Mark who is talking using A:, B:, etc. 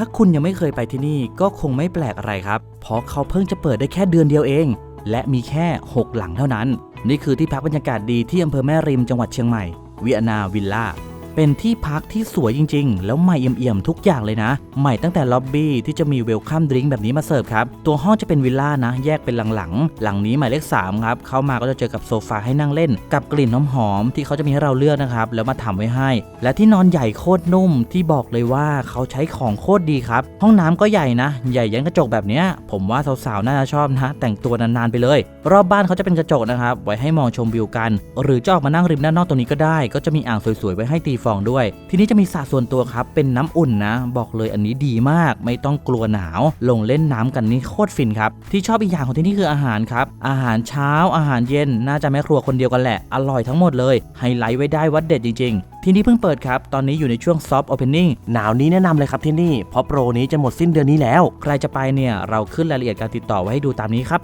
A: ถ้าคุณยังไม่เคยไปที่นี่ก็คงไม่แปลกอะไรครับ เพราะเขาเพิ่งจะเปิดได้แค่เดือนเดียวเอง และมีแค่ 6 หลังเท่านั้น นี่คือที่พักบรรยากาศดีที่อำเภอแม่ริมจังหวัดเชียงใหม่วิอานาวิลล่า เป็นที่พักที่สวยจริง ๆ แล้วใหม่เอี่ยมๆทุกอย่างเลยนะ ใหม่ตั้งแต่ล็อบบี้ที่จะมีเวลคัมดริงก์แบบนี้มาเสิร์ฟครับ ตัวห้องจะเป็นวิลล่านะ แยกเป็นหลังๆ หลังนี้หมายเลข3ครับ เข้ามาก็จะเจอกับโซฟาให้นั่งเล่น กับกลิ่นหอมๆที่เขาจะมีให้เราเลือกนะครับ แล้วมาทำไว้ให้ และที่นอนใหญ่โคตรนุ่มที่บอกเลยว่าเขาใช้ของโคตรดีครับ ห้องน้ำก็ใหญ่นะ ใหญ่ยันกระจกแบบนี้ผมว่าสาวๆน่าจะชอบนะแต่งตัวนานๆไปเลย รอบบ้านเขาจะเป็นกระจกนะครับไว้ให้มองชมวิวกัน หรือจะออกมานั่งริมด้านนอกตรงนี้ก็ได้ ก็จะมีอ่างสวยๆไว้ให้ตีฟองด้วย ทีนี้จะมีสระส่วนตัวครับ เป็นน้ำอุ่นนะ บอกเลยอันนี้ดีมาก ไม่ต้องกลัวหนาว ลงเล่นน้ำกันนี่โคตรฟินครับ ที่ชอบอีกอย่างของที่นี่คืออาหารครับ อาหารเช้า อาหารเย็น น่าจะแม่ครัวคนเดียวกันแหละ อร่อยทั้งหมดเลย ไฮไลท์ไว้ได้วัดเด็ดจริง ๆ ที่นี่เพิ่งเปิดครับ ตอนนี้อยู่ในช่วงซอฟต์โอเพนนิ่ง
B: หนาวนี้แนะนำเลยครับที่นี่ เพราะโปรนี้จะหมดสิ้นเดือนนี้แล้ว
A: ใครจะไปเนี่ย เราขึ้นรายละเอียดการติดต่อไว้ให้ดูตามนี้ครับ